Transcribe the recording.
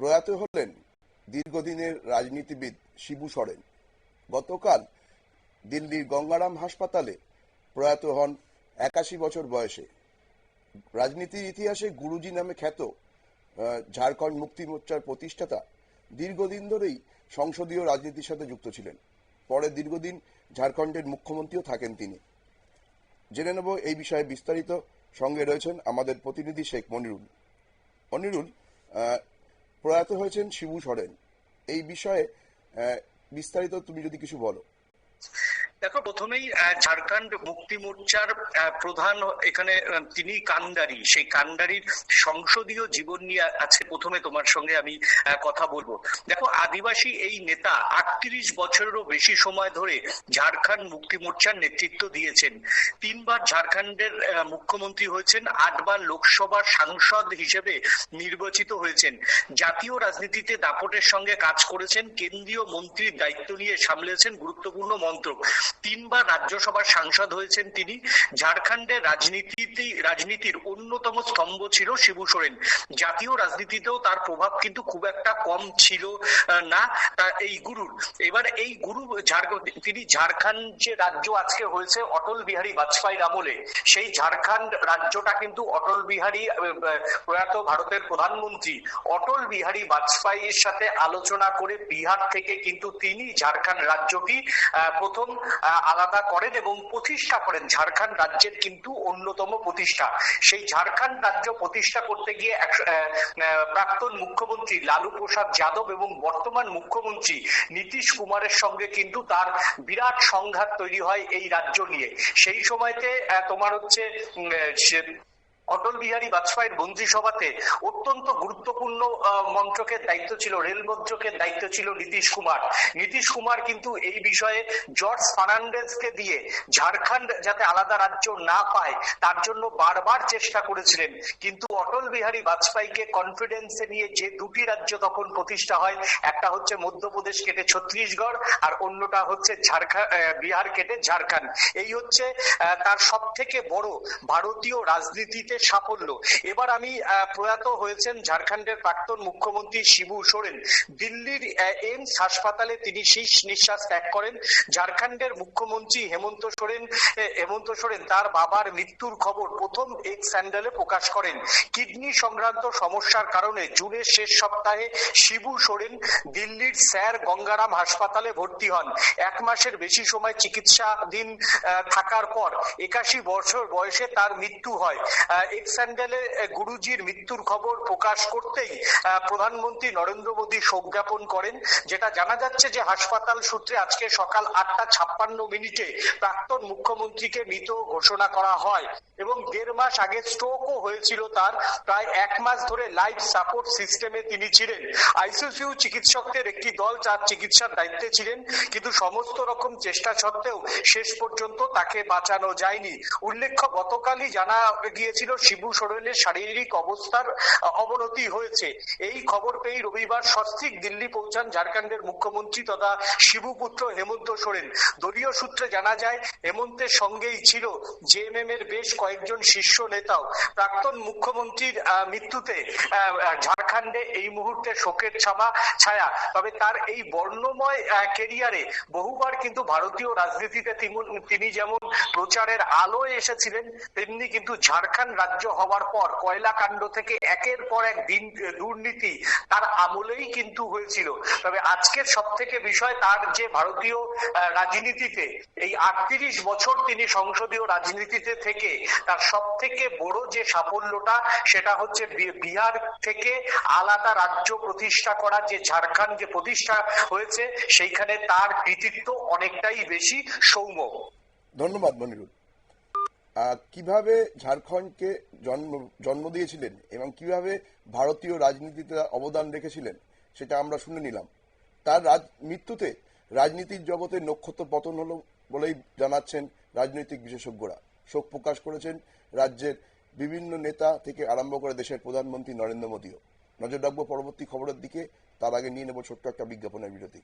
প্রয়াত হলেন দীর্ঘদিনের রাজনীতিবিদ শিবু সরেন। গতকাল দিল্লির গঙ্গারাম হাসপাতালে প্রয়াত হন একাশি বছর বয়সে। রাজনীতির ইতিহাসে গুরুজি নামে খ্যাত ঝাড়খণ্ড মুক্তি মোর্চার প্রতিষ্ঠাতা দীর্ঘদিন ধরেই সংসদীয় রাজনীতির সাথে যুক্ত ছিলেন। পরে দীর্ঘদিন ঝাড়খণ্ডের মুখ্যমন্ত্রীও থাকেন তিনি। জেনে নেব এই বিষয়ে বিস্তারিত। সঙ্গে রয়েছেন আমাদের প্রতিনিধি শেখ মনিরুল আহ, প্রয়াত হয়েছেন শিবু সরেন। এই বিষয়ে বিস্তারিত তুমি যদি কিছু বলো। দেখো, প্রথমেই ঝাড়খণ্ড মুক্তি মোর্চার প্রধান এখানে তিনি কান্ডারি। সেই কান্ডারির সংসদীয় জীবন নিয়ে আছে প্রথমে তোমার সঙ্গে আমি কথা বলব। দেখো, আদিবাসী এই নেতা আটত্রিশ বছরেরও বেশি সময় ধরে ঝাড়খণ্ড মুক্তি মোর্চার নেতৃত্ব দিয়েছেন। তিনবার ঝাড়খণ্ডের মুখ্যমন্ত্রী হয়েছেন, আটবার লোকসভার সাংসদ হিসেবে নির্বাচিত হয়েছেন। জাতীয় রাজনীতিতে দাপটের সঙ্গে কাজ করেছেন, কেন্দ্রীয় মন্ত্রীর দায়িত্ব নিয়ে সামলেছেন গুরুত্বপূর্ণ মন্ত্রক। তিনবার রাজ্যসভার সাংসদ হয়েছেন তিনি। ঝাড়খণ্ডের রাজনীতিতে রাজনীতির অন্যতম স্তম্ভ ছিল শিবু সোরেন। জাতীয় রাজনীতিতেও তার প্রভাব কিন্তু খুব একটা কম ছিল না। এই গুরুর। এবার এই গুরু তিনি ঝাড়খণ্ড যে রাজ্য আজকে হয়েছে অটল বিহারী বাজপেয়ীর আমলে সেই ঝাড়খণ্ড রাজ্যটা কিন্তু অটল বিহারী প্রয়াত ভারতের প্রধানমন্ত্রী। অটল বিহারী বাজপেয়ীর সাথে আলোচনা করে বিহার থেকে কিন্তু তিনি ঝাড়খণ্ড রাজ্যকে আহ, প্রথম আলাদা করেন এবং প্রতিষ্ঠা করেন। ঝাড়খণ্ড রাজ্যের কিন্তু অন্যতম প্রতিষ্ঠা। সেই ঝাড়খণ্ড রাজ্য প্রতিষ্ঠা করতে গিয়ে প্রাক্তন মুখ্যমন্ত্রী লালু প্রসাদ যাদব এবং বর্তমান মুখ্যমন্ত্রী নীতিশ কুমারের সঙ্গে কিন্তু তার বিরাট সংঘাত তৈরি হয় এই রাজ্য নিয়ে। সেই সময়তে তোমার হচ্ছে অটল বিহারী বাজপেয়ীর মন্ত্রিসভাতে অত্যন্ত গুরুত্বপূর্ণ মন্ত্রকের দায়িত্ব ছিল, রেল মন্ত্রকের দায়িত্ব ছিল নীতিশ কুমার। নীতিশ কুমার কিন্তু এই বিষয়ে জর্জ ফার্নান্ডেজকে দিয়ে ঝাড়খণ্ড যাতে আলাদা রাজ্য না পায়, তার জন্য বারবার চেষ্টা করেছিলেন। কিন্তু অটল বিহারী বাজপেয়ীকে কনফিডেন্সে নিয়ে যে দুটি রাজ্য তখন প্রতিষ্ঠা হয়, একটা হচ্ছে মধ্যপ্রদেশ কেটে ছত্তিশগড়, আর অন্যটা হচ্ছে ঝাড়খণ্ড বিহার কেটে ঝাড়খণ্ড। এই হচ্ছে তার সব থেকে বড় ভারতীয় রাজনীতিতে সাফল্য। এবার আমি প্রয়াত হয়েছেন ঝাড়খণ্ডের প্রাক্তন মুখ্যমন্ত্রী শিবু সোরেন। দিল্লির এইমস হাসপাতালে তিনি শীর্ষ নিঃশ্বাস ত্যাগ করেন। ঝাড়খণ্ডের মুখ্যমন্ত্রী হেমন্ত সোরেন হেমন্ত সোরেন তার বাবার মৃত্যুর খবর প্রথম এক স্যান্ডেলে প্রকাশ করেন। কিডনি সংক্রান্ত সমস্যার কারণে জুনের শেষ সপ্তাহে শিবু সোরেন দিল্লির স্যার গঙ্গারাম হাসপাতালে ভর্তি হন। এক মাসের বেশি সময় চিকিৎসাধীন থাকার পর একাশি বছর বয়সে তার মৃত্যু হয়। আহ, স্যান্ডেলে গুরুজির মৃত্যুর খবর প্রকাশ করতেই প্রধানমন্ত্রী নরেন্দ্র মোদী শোক জ্ঞাপন করেন যেটা জানা যাচ্ছে যে হাসপাতাল সূত্রে আজকে সকাল আটটা ছাপ্পান্ন মিনিটে প্রাক্তন মুখ্যমন্ত্রীকে মৃত ঘোষণা করা হয় এবং দেড় মাস আগে স্ট্রোকও হয়েছিল তার। প্রায় এক মাস ধরে লাইফ সাপোর্ট সিস্টেমে তিনি ছিলেন। আইসিসিউ চিকিৎসকদের একটি দল তার চিকিৎসার দায়িত্বে ছিলেন কিন্তু সমস্ত রকম চেষ্টা সত্ত্বেও শেষ পর্যন্ত তাকে বাঁচানো যায়নি। উল্লেখ্য গতকালই জানা গিয়েছিল শিবু সোরেনের শারীরিক অবস্থার অবনতি হয়েছে। এই খবর পেয়ে রবিবার সস্ত্রিক দিল্লি পৌঁছান ঝাড়খণ্ডের মুখ্যমন্ত্রী তথা শিবুপুত্র হেমন্ত সোরেন। দলীয় সূত্রে জানা যায়, হেমন্তের সঙ্গেই ছিল জেএমএম এর বেশ কয়েকজন শীর্ষ নেতাও। প্রাক্তন মুখ্যমন্ত্রীর মৃত্যুতে ঝাড়খণ্ডে এই মুহূর্তে শোকের ছামা, ছায়া। তবে তার এই বর্ণময় কেরিয়ারে বহুবার কিন্তু ভারতীয় রাজনীতিতে তিনি যেমন প্রচারের আলোয় এসেছিলেন, তেমনি কিন্তু ঝাড়খণ্ড রাজ্য হওয়ার পর কয়লা কাণ্ড থেকে একের পর এক দিন, দুর্নীতি তার আমলেই কিন্তু হয়েছিল। তবে আজকের সব থেকে বিষয় তার যে ভারতীয় রাজনীতিতে, এই আটত্রিশ বছর তিনি সংসদীয় রাজনীতিতে থেকে তার সব থেকে বড় যে সাফল্যটা, সেটা হচ্ছে বিহার থেকে আলাদা রাজ্য প্রতিষ্ঠা করা, যে ঝাড়খণ্ড যে প্রতিষ্ঠা হয়েছে, সেইখানে তার কৃতিত্ব অনেকটাই বেশি সৌম্য। ধন্যবাদ, মনিরুল। কীভাবে ঝাড়খণ্ডকে জন্ম জন্ম দিয়েছিলেন এবং কীভাবে ভারতীয় রাজনীতিতে অবদান রেখেছিলেন, সেটা আমরা শুনে নিলাম। তার রাজ, মৃত্যুতে রাজনীতির জগতে নক্ষত্র পতন হলো বলেই জানাচ্ছেন রাজনৈতিক বিশেষজ্ঞরা। শোক প্রকাশ করেছেন রাজ্যের বিভিন্ন নেতা থেকে আরম্ভ করে দেশের প্রধানমন্ত্রী নরেন্দ্র মোদীও। নজর রাখব পরবর্তী খবরের দিকে, তার আগে নিয়ে নেব ছোট্ট একটা বিজ্ঞাপনের বিরতি।